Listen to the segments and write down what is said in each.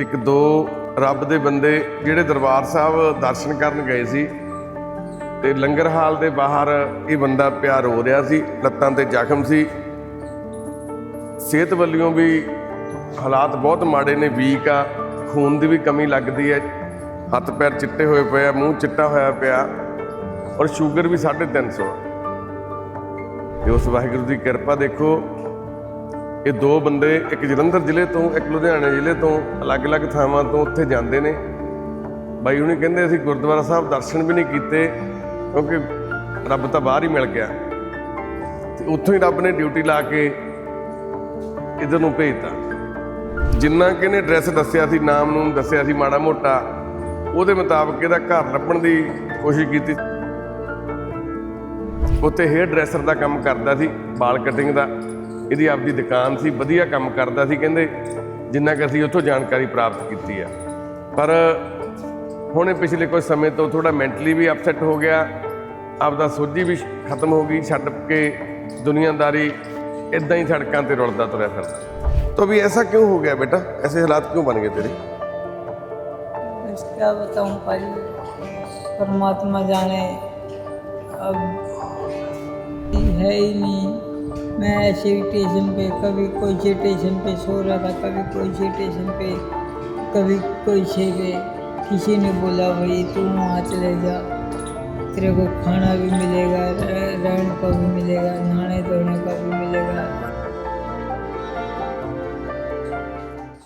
ਇੱਕ ਦੋ ਰੱਬ ਦੇ ਬੰਦੇ ਜਿਹੜੇ ਦਰਬਾਰ ਸਾਹਿਬ ਦਰਸ਼ਨ ਕਰਨ ਗਏ ਸੀ ਤੇ ਲੰਗਰ ਹਾਲ ਦੇ ਬਾਹਰ ਇਹ ਬੰਦਾ ਪਿਆਰ ਹੋ ਰਿਹਾ ਸੀ, ਲੱਤਾਂ ਤੇ ਜ਼ਖਮ ਸੀ। ਸਿਹਤ ਵੱਲੋਂ ਵੀ ਹਾਲਾਤ ਬਹੁਤ ਮਾੜੇ ਨੇ, ਵੀਕ ਆ, ਖੂਨ ਦੀ ਵੀ ਕਮੀ ਲੱਗਦੀ ਹੈ। ਹੱਥ ਪੈਰ ਚਿੱਟੇ ਹੋਏ ਪਏ ਆ, ਮੂੰਹ ਚਿੱਟਾ ਹੋਇਆ ਪਿਆ ਔਰ ਸ਼ੂਗਰ ਵੀ 350 ਆ। ਤੇ ਉਸ ਵਾਹਿਗੁਰੂ ਦੀ ਕਿਰਪਾ ਦੇਖੋ ਇਹ ਦੋ ਬੰਦੇ ਇੱਕ ਜਲੰਧਰ ਜ਼ਿਲ੍ਹੇ ਤੋਂ, ਇੱਕ ਲੁਧਿਆਣੇ ਜ਼ਿਲ੍ਹੇ ਤੋਂ, ਅਲੱਗ-ਅਲੱਗ ਥਾਵਾਂ ਤੋਂ ਉੱਥੇ ਜਾਂਦੇ ਨੇ। ਬਾਈ ਉਹਨੇ ਕਹਿੰਦੇ ਅਸੀਂ ਗੁਰਦੁਆਰਾ ਸਾਹਿਬ ਦਰਸ਼ਨ ਵੀ ਨਹੀਂ ਕੀਤੇ, ਕਿਉਂਕਿ ਰੱਬ ਤਾਂ ਬਾਹਰ ਹੀ ਮਿਲ ਗਿਆ। ਤੇ ਉੱਥੋਂ ਹੀ ਰੱਬ ਨੇ ਡਿਊਟੀ ਲਾ ਕੇ ਇਧਰ ਨੂੰ ਭੇਜਤਾ। ਜਿੰਨਾ ਕਿ ਇਹਨੇ ਐਡਰੈਸ ਦੱਸਿਆ ਸੀ, ਨਾਮ ਨੂੰ ਦੱਸਿਆ ਸੀ, ਮਾੜਾ ਮੋਟਾ, ਉਹਦੇ ਮੁਤਾਬਕ ਇਹਦਾ ਘਰ ਲੱਭਣ ਦੀ ਕੋਸ਼ਿਸ਼ ਕੀਤੀ। ਉੱਥੇ ਹੇਅਰ ਡਰੈਸਰ ਦਾ ਕੰਮ ਕਰਦਾ ਸੀ ਵਾਲ ਕਟਿੰਗ ਦਾ। ਇਹਦੀ ਆਪਦੀ ਦੁਕਾਨ ਸੀ ਵਧੀਆ ਕੰਮ ਕਰਦਾ ਸੀ ਕਹਿੰਦੇ ਜਿੰਨਾ ਕਿ ਅਸੀਂ ਉੱਥੋਂ ਜਾਣਕਾਰੀ ਪ੍ਰਾਪਤ ਕੀਤੀ ਆ ਪਰ ਹੁਣ ਇਹ ਪਿਛਲੇ ਕੁਝ ਸਮੇਂ ਤੋਂ ਥੋੜਾ ਮੈਂਟਲੀ ਵੀ ਅਪਸੈਟ ਹੋ ਗਿਆ ਆਪਦਾ ਸੋਝੀ ਵੀ ਖਤਮ ਹੋ ਗਈ ਛੱਡ ਕੇ ਦੁਨੀਆਦਾਰੀ ਇਦਾਂ ਹੀ ਸੜਕਾਂ ਤੇ ਰੁਲਦਾ ਤੁਰਿਆ ਫਿਰਦਾ ਤਾਂ ਵੀ ਐਸਾ ਕਿਉਂ ਹੋ ਗਿਆ ਬੇਟਾ ਐਸੇ ਹਾਲਾਤ ਕਿਉਂ ਬਣ ਗਏ ਤੇਰੇ बस क्या बताऊं पाजी परमात्मा जाने अब है ही नहीं मैं ऐसे ही स्टेशन पे कभी कोई से स्टेशन पे सो रहा था कभी कोई से स्टेशन पे कभी कोई से पे किसी ने बोला भाई तू वहाँ चले जा तेरे को खाना भी मिलेगा रह- रहने का भी मिलेगा नहाने धोने का भी मिलेगा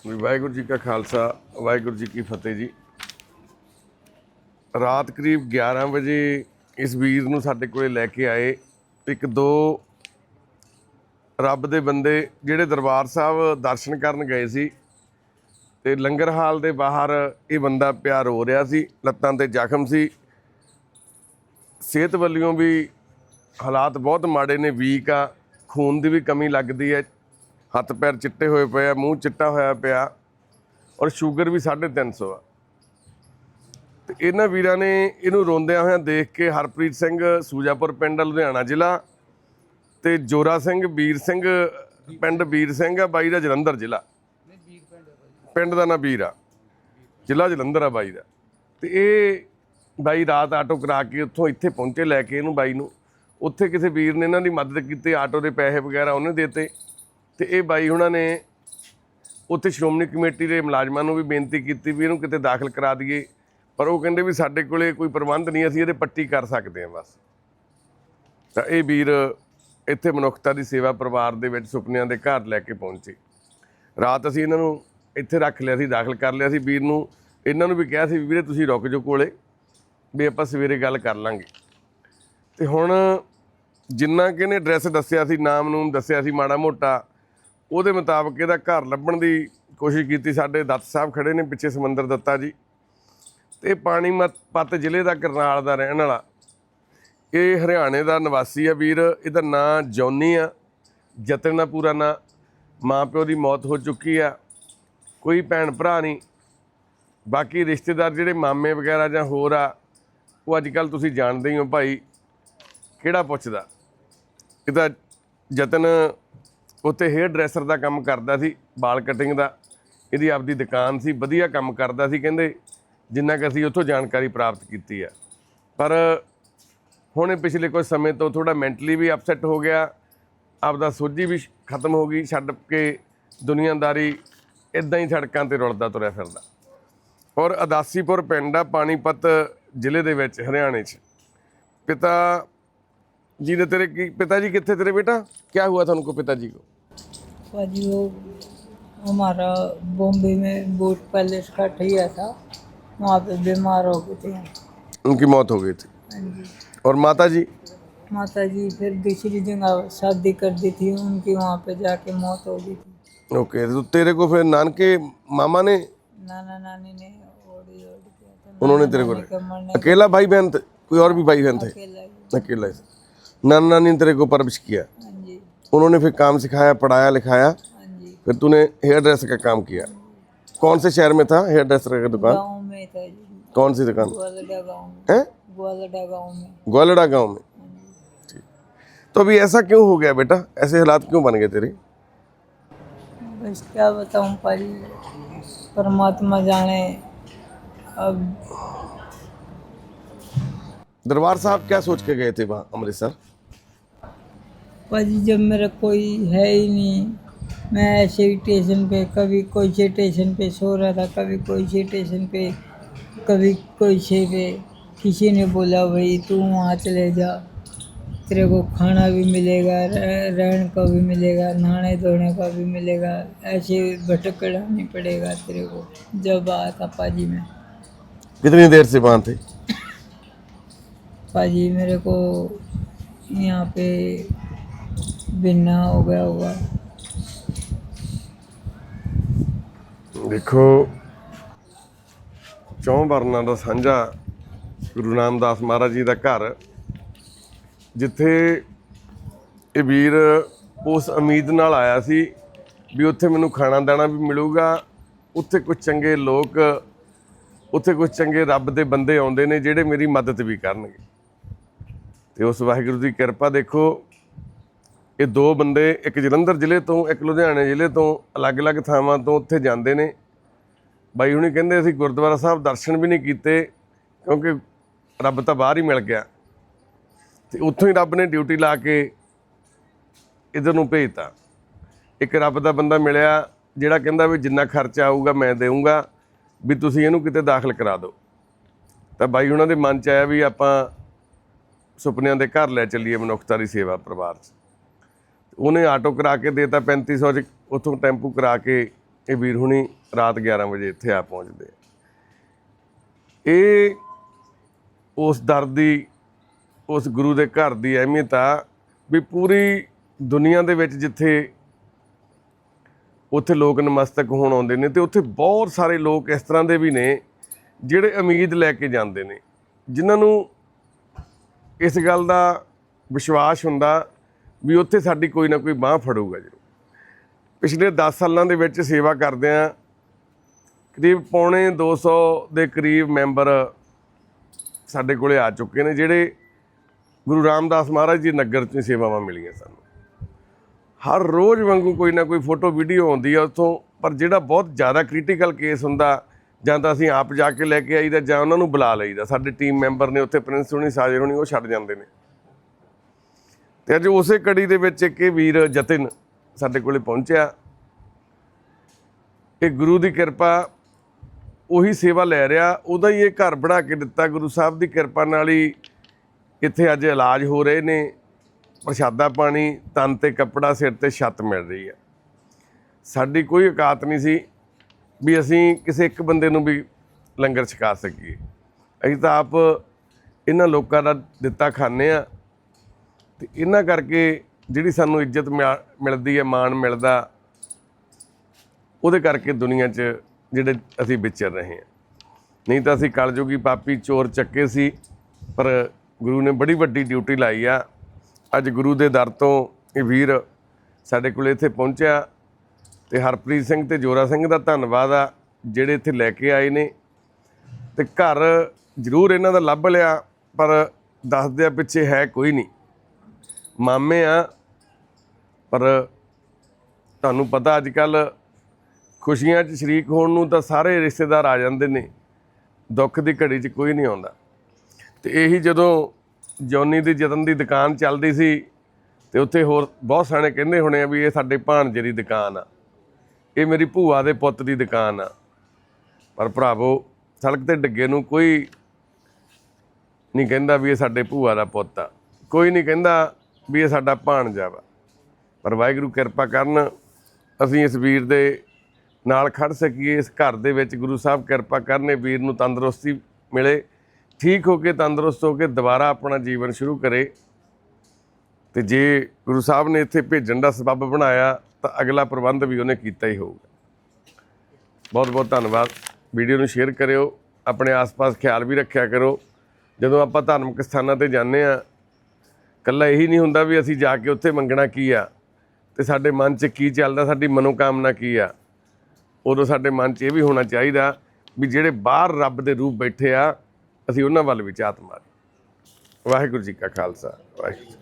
ਵੀ ਵਾਹਿਗੁਰੂ ਜੀ ਕਾ ਖਾਲਸਾ ਵਾਹਿਗੁਰੂ ਜੀ ਕੀ ਫਤਿਹ ਜੀ ਰਾਤ ਕਰੀਬ 11 ਵਜੇ ਇਸ ਵੀਰ ਨੂੰ ਸਾਡੇ ਕੋਲੇ ਲੈ ਕੇ ਆਏ ਇੱਕ ਦੋ ਰੱਬ ਦੇ ਬੰਦੇ ਜਿਹੜੇ ਦਰਬਾਰ ਸਾਹਿਬ ਦਰਸ਼ਨ ਕਰਨ ਗਏ ਸੀ ਤੇ ਲੰਗਰ ਹਾਲ ਦੇ ਬਾਹਰ ਇਹ ਬੰਦਾ ਪਿਆ ਰੋ ਰਿਹਾ ਸੀ, ਲੱਤਾਂ ਤੇ ਜ਼ਖਮ ਸੀ। ਸਿਹਤ ਵੱਲੋਂ ਵੀ ਹਾਲਾਤ ਬਹੁਤ ਮਾੜੇ ਨੇ, ਵੀਕ ਆ, ਖੂਨ ਦੀ ਵੀ ਕਮੀ ਲੱਗਦੀ ਹੈ, ਹੱਥ ਪੈਰ ਚਿੱਟੇ ਹੋਏ ਪਏ ਆ, ਮੂੰਹ ਚਿੱਟਾ ਹੋਇਆ ਪਿਆ ਔਰ ਸ਼ੂਗਰ ਵੀ 350 ਆ। ਤੇ ਇਹਨਾਂ ਵੀਰਾਂ ਨੇ ਇਹਨੂੰ ਰੋਂਦਿਆਂ ਹੋਇਆਂ ਦੇਖ ਕੇ ਹਰਪ੍ਰੀਤ ਸਿੰਘ ਸੂਜਾਪੁਰ ਪਿੰਡ, ਲੁਧਿਆਣਾ ਜ਼ਿਲ੍ਹਾ ਤੇ ਜੋਰਾ ਸਿੰਘ, ਵੀਰ ਸਿੰਘ, ਪਿੰਡ ਵੀਰ ਸਿੰਘ ਆ, ਬਾਈ ਦਾ ਜਲੰਧਰ ਜ਼ਿਲ੍ਹਾ। ਪਿੰਡ ਦਾ ਨਾਂ ਵੀਰ ਆ। ਜ਼ਿਲ੍ਹਾ ਜਲੰਧਰ ਆ ਬਾਈ ਦਾ। ਤੇ ਇਹ ਬਾਈ ਰਾਤ ਆਟੋ ਕਰਾ ਕੇ ਉੱਥੋਂ ਇੱਥੇ ਪਹੁੰਚੇ, ਲੈ ਕੇ ਇਹਨੂੰ ਬਾਈ ਨੂੰ। ਉੱਥੇ ਕਿਸੇ ਵੀਰ ਨੇ ਇਹਨਾਂ ਦੀ ਮਦਦ ਕੀਤੀ, ਆਟੋ ਦੇ ਪੈਸੇ ਵਗੈਰਾ ਉਹਨੇ ਦੇਤੇ। ਤੇ ਇਹ ਬਾਈ ਹੁਣਾਂ ਨੇ ਉੱਥੇ ਸ਼੍ਰੋਮਣੀ ਕਮੇਟੀ ਦੇ ਮੁਲਾਜ਼ਮਾਂ ਨੂੰ ਵੀ ਬੇਨਤੀ ਕੀਤੀ ਵੀ ਇਹਨੂੰ ਕਿਤੇ ਦਾਖਲ ਕਰਾ ਦਈਏ। ਪਰ ਉਹ ਕਹਿੰਦੇ ਵੀ ਸਾਡੇ ਕੋਲੇ ਕੋਈ ਪ੍ਰਬੰਧ ਨਹੀਂ, ਅਸੀਂ ਇਹਦੇ ਪੱਟੀ ਕਰ ਸਕਦੇ ਹਾਂ ਬਸ। ਤਾਂ ਇਹ ਵੀਰ ਇੱਥੇ ਮਨੁੱਖਤਾ ਦੀ ਸੇਵਾ ਪਰਿਵਾਰ ਦੇ ਵਿੱਚ ਸੁਪਨਿਆਂ ਦੇ ਘਰ ਲੈ ਕੇ ਪਹੁੰਚੇ। ਰਾਤ ਅਸੀਂ ਇਹਨਾਂ ਨੂੰ ਇੱਥੇ ਰੱਖ ਲਿਆ ਸੀ, ਦਾਖਲ ਕਰ ਲਿਆ ਸੀ। ਵੀਰ ਨੂੰ, ਇਹਨਾਂ ਨੂੰ ਵੀ ਕਿਹਾ ਸੀ, ਵੀਰੇ, ਤੁਸੀਂ ਰੁਕ ਜਾਓ ਕੋਲੇ, ਵੀ ਆਪਾਂ ਸਵੇਰੇ ਗੱਲ ਕਰ ਲਾਂਗੇ। ਤੇ ਹੁਣ ਜਿੰਨਾ ਕਿ ਇਹਨੇ ਐਡਰੈਸ ਦੱਸਿਆ ਸੀ, ਨਾਮ ਨੂੰ ਦੱਸਿਆ ਸੀ, ਮਾੜਾ ਮੋਟਾ, ਉਹਦੇ ਮੁਤਾਬਕ ਇਹਦਾ ਘਰ ਲੱਭਣ ਦੀ ਕੋਸ਼ਿਸ਼ ਕੀਤੀ। ਸਾਡੇ ਦੱਤ ਸਾਹਿਬ ਖੜੇ ਨੇ ਪਿੱਛੇ ਸਮੰਦਰ ਦੱਤਾ ਜੀ। ਤੇ ਪਾਣੀਮਤ ਪੱਤ ਜ਼ਿਲ੍ਹੇ ਦਾ ਕਰਨਾਲ ਦਾ ਰਹਿਣ ਵਾਲਾ। ਇਹ ਹਰਿਆਣੇ ਦਾ ਨਿਵਾਸੀ ਆ ਵੀਰ, ਇਹਦਾ ਨਾਂ ਜੌਨੀ ਆ। ਜਤਨ ਦਾ ਪੂਰਾ ਨਾਂ। ਮਾਂ ਪਿਓ ਦੀ ਮੌਤ ਹੋ ਚੁੱਕੀ ਆ। ਕੋਈ ਭੈਣ ਭਰਾ ਨਹੀਂ। ਬਾਕੀ ਰਿਸ਼ਤੇਦਾਰ ਜਿਹੜੇ ਮਾਮੇ ਵਗੈਰਾ ਜਾਂ ਹੋਰ ਆ, ਉਹ ਅੱਜ ਕੱਲ ਤੁਸੀਂ ਜਾਣਦੇ ਹੀ ਹੋ ਭਾਈ, ਕਿਹੜਾ ਪੁੱਛਦਾ? ਇਹਦਾ ਜਤਨ ਉੱਥੇ ਹੇਅਰ ਡਰੈਸਰ ਦਾ ਕੰਮ ਕਰਦਾ ਸੀ, ਵਾਲ ਕਟਿੰਗ ਦਾ। ਇਹਦੀ ਆਪਦੀ ਦੁਕਾਨ ਸੀ, ਵਧੀਆ ਕੰਮ ਕਰਦਾ ਸੀ, ਕਹਿੰਦੇ ਜਿੰਨਾ ਕਿ ਅਸੀਂ ਉੱਥੋਂ ਜਾਣਕਾਰੀ ਪ੍ਰਾਪਤ ਕੀਤੀ ਆ। ਪਰ ਹੁਣ ਇਹ ਪਿਛਲੇ ਕੁਝ ਸਮੇਂ ਤੋਂ ਥੋੜਾ ਮੈਂਟਲੀ ਵੀ ਅਪਸੈਟ ਹੋ ਗਿਆ ਆਪਦਾ ਸੋਝੀ ਵੀ ਖਤਮ ਹੋ ਗਈ ਛੱਡ ਕੇ ਦੁਨੀਆਦਾਰੀ ਇਦਾਂ ਹੀ ਸੜਕਾਂ ਤੇ ਰੁਲਦਾ ਤੁਰਿਆ ਫਿਰਦਾ ਔਰ ਅਦਾਸੀਪੁਰ ਪਿੰਡ ਆ ਪਾਣੀਪਤ ਜ਼ਿਲ੍ਹੇ ਦੇ ਵਿੱਚ ਹਰਿਆਣੇ 'ਚ ਪਿਤਾ जी ने तेरे की पिताजी कितने तेरे बेटा क्या हुआ था उनको पिताजी को पाजी वो हमारा बॉम्बे में बोट पैलेस का ठिया था वहाँ पे बीमार हो गए थे उनकी मौत हो गई थी हाँ जी और माता जी माता जी फिर दूसरी जगह शादी कर दी थी उनकी वहाँ पे जाके मौत हो गई थी। ओके तो तेरे को फिर नानके मामा ने नाना नानी ने था। उन्होंने तेरे को अकेला भाई बहन थे? कोई और भी भाई बहन थे? अकेला ही। नाना नानी ने तेरे को परवरिश किया? हाँ उन्होंने फिर काम सिखाया पढ़ाया लिखाया? हाँ फिर तूने हेयर ड्रेसर का काम किया? कौन से शहर में था हेयर ड्रेसर का दुकान? गाँव में था कौन सी दुकान? है? ग्वालडा गाँव में। ग्वालड़ा गाँव में? तो अभी ऐसा क्यों हो गया बेटा? ऐसे हालात क्यों बन गए तेरे? बस क्या बताऊँ पाजी परमात्मा जाने। अब दरबार साहब क्या सोच के गए थे वहाँ अमृतसर? भाजी जब मेरा कोई है ही नहीं मैं ऐसे ही स्टेशन पे कभी कोई से स्टेशन पे सो रहा था कभी कोई से स्टेशन पे कभी कोई से पे। किसी ने बोला भाई तू वहाँ चले जा तेरे को खाना भी मिलेगा रह- रहने का भी मिलेगा नहाने धोने का भी मिलेगा ऐसे भटक कर नहीं पड़ेगा तेरे को जब आया था पाजी में कितनी देर से वहाँ थे पाजी मेरे को यहाँ पे बिन्ना हो गया होगा ਦੇਖੋ ਚੌਂ ਵਰਨਾਂ ਦਾ ਸਾਂਝਾ ਗੁਰੂ ਰਾਮਦਾਸ ਮਹਾਰਾਜ ਜੀ ਦਾ ਘਰ, ਜਿੱਥੇ ਇਹ ਵੀਰ ਉਸ ਉਮੀਦ ਨਾਲ ਆਇਆ ਸੀ ਵੀ ਉੱਥੇ ਮੈਨੂੰ ਖਾਣਾ ਦਾਣਾ ਵੀ ਮਿਲੂਗਾ। ਉੱਥੇ ਕੁਝ ਚੰਗੇ ਲੋਕ, ਉੱਥੇ ਕੁਝ ਚੰਗੇ ਰੱਬ ਦੇ ਬੰਦੇ ਆਉਂਦੇ ਨੇ ਜਿਹੜੇ ਮੇਰੀ ਮਦਦ ਵੀ ਕਰਨਗੇ। ਤੇ ਉਸ ਵਾਹਿਗੁਰੂ ਦੀ ਕਿਰਪਾ ਦੇਖੋ, ਇਹ ਦੋ ਬੰਦੇ ਇੱਕ ਜਲੰਧਰ ਜ਼ਿਲ੍ਹੇ ਤੋਂ, ਇੱਕ ਲੁਧਿਆਣੇ ਜ਼ਿਲ੍ਹੇ ਤੋਂ, ਅਲੱਗ-ਅਲੱਗ ਥਾਵਾਂ ਤੋਂ ਉੱਥੇ ਜਾਂਦੇ ਨੇ। ਬਾਈ ਹੁਣੀ ਕਹਿੰਦੇ ਅਸੀਂ ਗੁਰਦੁਆਰਾ ਸਾਹਿਬ ਦਰਸ਼ਨ ਵੀ ਨਹੀਂ ਕੀਤੇ, ਕਿਉਂਕਿ ਰੱਬ ਤਾਂ ਬਾਹਰ ਹੀ ਮਿਲ ਗਿਆ। ਤੇ ਉੱਥੋਂ ਹੀ ਰੱਬ ਨੇ ਡਿਊਟੀ ਲਾ ਕੇ ਇਧਰ ਨੂੰ ਭੇਜਤਾ। ਇੱਕ ਰੱਬ ਦਾ ਬੰਦਾ ਮਿਲਿਆ, ਜਿਹੜਾ ਕਹਿੰਦਾ ਵੀ ਜਿੰਨਾ ਖਰਚਾ ਆਊਗਾ ਮੈਂ ਦੇਵਾਂਗਾ ਵੀ ਤੁਸੀਂ ਇਹਨੂੰ ਕਿਤੇ ਦਾਖਲ ਕਰਾ ਦਿਓ। ਤਾਂ ਬਾਈ ਉਹਨਾਂ ਦੇ ਮਨ ਚ ਆਇਆ ਵੀ ਆਪਾਂ ਸੁਪਨਿਆਂ ਦੇ ਘਰ ਲੈ ਚੱਲੀਏ ਮਨੁੱਖਤਾ ਦੀ ਸੇਵਾ ਪਰਿਵਾਰ 'ਚ। ਉਹਨੇ ਆਟੋ ਕਰਾ ਕੇ ਦੇਤਾ 3500 ਚ, ਉੱਥੋਂ ਟੈਂਪੂ ਕਰਾ ਕੇ ਇਹ ਵੀਰ ਹੁਣੀ ਰਾਤ 11 ਵਜੇ ਇੱਥੇ ਆ ਪਹੁੰਚਦੇ ਇਹ ਉਸ ਦਰ ਦੀ, ਉਸ ਗੁਰੂ ਦੇ ਘਰ ਦੀ ਅਹਿਮੀਅਤ ਆ ਵੀ ਪੂਰੀ ਦੁਨੀਆ ਦੇ ਵਿੱਚ ਜਿੱਥੇ ਉੱਥੇ ਲੋਕ ਨਮਸਤਕ ਹੋਣ ਆਉਂਦੇ ਨੇ ਤੇ ਉੱਥੇ ਬਹੁਤ ਸਾਰੇ ਲੋਕ ਇਸ ਤਰ੍ਹਾਂ ਦੇ ਵੀ ਨੇ ਜਿਹੜੇ ਉਮੀਦ ਲੈ ਕੇ ਜਾਂਦੇ ਨੇ। ਜਿਨ੍ਹਾਂ ਨੂੰ ਇਸ ਗੱਲ ਦਾ ਵਿਸ਼ਵਾਸ ਹੁੰਦਾ ਵੀ ਉੱਥੇ ਸਾਡੀ ਕੋਈ ਨਾ ਕੋਈ ਬਾਹ ਫੜੂਗਾ ਜੀ ਪਿਛਲੇ 10 ਸਾਲਾਂ ਦੇ ਵਿੱਚ ਸੇਵਾ ਕਰਦੇ ਆ, ਕਰੀਬ ਪੌਣੇ 200 ਦੇ ਕਰੀਬ ਮੈਂਬਰ ਸਾਡੇ ਕੋਲੇ ਆ ਚੁੱਕੇ ਨੇ, ਜਿਹੜੇ ਗੁਰੂ ਰਾਮਦਾਸ ਮਹਾਰਾਜ ਜੀ ਨਗਰ 'ਚ ਸੇਵਾਵਾਂ ਮਿਲੀਆਂ ਸਾਨੂੰ। ਹਰ ਰੋਜ਼ ਵਾਂਗੂ ਕੋਈ ਨਾ ਕੋਈ ਫੋਟੋ, ਵੀਡੀਓ ਆਉਂਦੀ ਆ ਉੱਥੋਂ, ਪਰ ਜਿਹੜਾ ਬਹੁਤ ਜ਼ਿਆਦਾ ਕ੍ਰਿਟੀਕਲ ਕੇਸ ਹੁੰਦਾ, ਜਾਂ ਤਾਂ ਅਸੀਂ ਆਪ ਜਾ ਕੇ ਲੈ ਕੇ ਆਈਦਾ, ਜਾਂ ਉਹਨਾਂ ਨੂੰ ਬੁਲਾ ਲਈਦਾ। ਸਾਡੇ ਟੀਮ ਮੈਂਬਰ ਨੇ ਉੱਥੇ ਪ੍ਰਿੰਸ ਹੁਣੀ ਸਾਜਰ ਹੁਣੀ, ਉਹ ਛੱਡ ਜਾਂਦੇ ਨੇ। ਤੇ ਅੱਜ ਉਸੇ ਕੜੀ ਦੇ ਵਿੱਚ ਇੱਕ ਇਹ ਵੀਰ ਜਤਿਨ ਸਾਡੇ ਕੋਲੇ ਪਹੁੰਚਿਆ। ਇਹ ਗੁਰੂ ਦੀ ਕਿਰਪਾ ਉਹੀ ਸੇਵਾ ਲੈ ਰਿਹਾ, ਉਹਦਾ ਹੀ ਇਹ ਘਰ ਬਣਾ ਕੇ ਦਿੱਤਾ। ਗੁਰੂ ਸਾਹਿਬ ਦੀ ਕਿਰਪਾ ਨਾਲ ਹੀ ਇੱਥੇ ਅੱਜ ਇਲਾਜ ਹੋ ਰਹੇ ਨੇ। ਪ੍ਰਸ਼ਾਦਾ ਪਾਣੀ, ਤਨ ਤੇ ਕੱਪੜਾ, ਸਿਰ ਤੇ ਛੱਤ ਮਿਲ ਰਹੀ ਹੈ। ਸਾਡੀ ਕੋਈ ਔਕਾਤ ਨਹੀਂ ਸੀ ਵੀ ਅਸੀਂ ਕਿਸੇ ਇੱਕ ਬੰਦੇ ਨੂੰ ਵੀ ਲੰਗਰ ਛਕਾ ਸਕੀਏ। ਅਸੀਂ ਤਾਂ ਆਪ ਇਹਨਾਂ ਲੋਕਾਂ ਦਾ ਦਿੱਤਾ ਖਾਂਦੇ ਆ ਤੇ ਇਹਨਾਂ ਕਰਕੇ ਜਿਹੜੀ ਸਾਨੂੰ ਇੱਜ਼ਤ ਮਿਆ- ਮਿਲਦੀ ਹੈ, ਮਾਣ ਮਿਲਦਾ, ਉਹਦੇ ਕਰਕੇ ਦੁਨੀਆ 'ਚ ਜਿਹੜੇ ਅਸੀਂ ਵਿਚਰ ਰਹੇ ਹਾਂ। ਨਹੀਂ ਤਾਂ ਅਸੀਂ ਕਲਯੁਗੀ ਪਾਪੀ ਚੋਰ ਚੱਕੇ ਸੀ, ਪਰ ਗੁਰੂ ਨੇ ਬੜੀ ਵੱਡੀ ਡਿਊਟੀ ਲਾਈ ਆ। ਅੱਜ ਗੁਰੂ ਦੇ ਦਰ ਤੋਂ ਇਹ ਵੀਰ ਸਾਡੇ ਕੋਲ ਇੱਥੇ ਪਹੁੰਚਿਆ ਤੇ ਹਰਪ੍ਰੀਤ ਸਿੰਘ ਤੇ ਜੋਰਾ ਸਿੰਘ ਦਾ ਧੰਨਵਾਦ ਆ, ਜਿਹੜੇ ਇੱਥੇ ਲੈ ਕੇ ਆਏ ਨੇ। ਤੇ ਘਰ ਜ਼ਰੂਰ ਇਹਨਾਂ ਦਾ ਲੱਭ ਲਿਆ, ਪਰ ਦੱਸਦੇ ਆ ਪਿੱਛੇ ਹੈ ਕੋਈ ਨਹੀਂ। ਮਾਮੇ ਆ, ਪਰ ਤੁਹਾਨੂੰ ਪਤਾ ਅੱਜ ਕੱਲ ਖੁਸ਼ੀਆਂ 'ਚ ਸ਼ਰੀਕ ਹੋਣ ਨੂੰ ਤਾਂ ਸਾਰੇ ਰਿਸ਼ਤੇਦਾਰ ਆ ਜਾਂਦੇ ਨੇ, ਦੁੱਖ ਦੀ ਘੜੀ 'ਚ ਕੋਈ ਨਹੀਂ ਆਉਂਦਾ। ਤੇ ਇਹੀ ਜਦੋਂ ਜੌਨੀ ਦੀ ਜਤਨ ਦੀ ਦੁਕਾਨ ਚੱਲਦੀ ਸੀ, ਤੇ ਉੱਥੇ ਹੋਰ ਬਹੁਤ ਸਾਣੇ ਕਹਿੰਦੇ ਹੋਣੇ ਆ ਵੀ ਇਹ ਸਾਡੇ ਭਾਣਜੇ ਦੀ ਦੁਕਾਨ ਆ, ਇਹ ਮੇਰੀ ਭੂਆ ਦੇ ਪੁੱਤ ਦੀ ਦੁਕਾਨ ਆ। ਪਰ ਭਰਾਵੋ, ਸੜਕ ਤੇ ਡੱਗੇ ਨੂੰ ਕੋਈ ਨਹੀਂ ਕਹਿੰਦਾ ਵੀ ਇਹ ਸਾਡੇ ਭੂਆ ਦਾ ਪੁੱਤ ਆ। ਕੋਈ ਨਹੀਂ ਕਹਿੰਦਾ ਵੀ ਇਹ ਸਾਡਾ ਭਾਣਜਾ ਵਾ। ਪਰ ਵਾਹਿਗੁਰੂ ਕਿਰਪਾ ਕਰਨ, ਅਸੀਂ ਇਸ ਵੀਰ ਦੇ ਨਾਲ ਖੜ ਸਕੀਏ, ਇਸ ਘਰ ਦੇ ਵਿੱਚ ਗੁਰੂ ਸਾਹਿਬ ਕਿਰਪਾ ਕਰਨੇ, ਵੀਰ ਨੂੰ ਤੰਦਰੁਸਤੀ ਮਿਲੇ, ਠੀਕ ਹੋ ਕੇ ਤੰਦਰੁਸਤ ਹੋ ਕੇ ਦੁਬਾਰਾ ਆਪਣਾ ਜੀਵਨ ਸ਼ੁਰੂ ਕਰੇ। ਤੇ ਜੇ ਗੁਰੂ ਸਾਹਿਬ ਨੇ ਇੱਥੇ ਭੇਜਣ ਦਾ ਸਬੱਬ ਬਣਾਇਆ, ਤਾਂ ਅਗਲਾ ਪ੍ਰਬੰਧ ਵੀ ਉਹਨੇ ਕੀਤਾ ਹੀ ਹੋਊਗਾ। ਬਹੁਤ ਬਹੁਤ ਧੰਨਵਾਦ। ਵੀਡੀਓ ਨੂੰ ਸ਼ੇਅਰ ਕਰਿਓ, ਆਪਣੇ ਆਸ-ਪਾਸ ਖਿਆਲ ਵੀ ਰੱਖਿਆ ਕਰੋ। ਜਦੋਂ ਆਪਾਂ ਧਾਰਮਿਕ ਸਥਾਨਾਂ ਤੇ ਜਾਂਦੇ ਆ ਕੱਲਾ ਇਹੀ ਨਹੀਂ ਹੁੰਦਾ ਵੀ ਅਸੀਂ ਜਾ ਕੇ ਉੱਥੇ ਮੰਗਣਾ ਕੀ ਆ, ਤੇ ਸਾਡੇ ਮਨ 'ਚ ਕੀ ਚੱਲਦਾ, ਸਾਡੀ ਮਨੋਕਾਮਨਾ ਕੀ ਆ। ਉਦੋਂ ਸਾਡੇ ਮਨ 'ਚ ਇਹ ਵੀ ਹੋਣਾ ਚਾਹੀਦਾ ਵੀ ਜਿਹੜੇ ਬਾਹਰ ਰੱਬ ਦੇ ਰੂਪ ਬੈਠੇ ਆ, ਅਸੀਂ ਉਹਨਾਂ ਵੱਲ ਵੀ ਝਾਤ ਮਾਰੀ ਵਾਹਿਗੁਰੂ ਜੀ ਕਾ ਖਾਲਸਾ, ਵਾਹਿਗੁਰੂ ਜੀ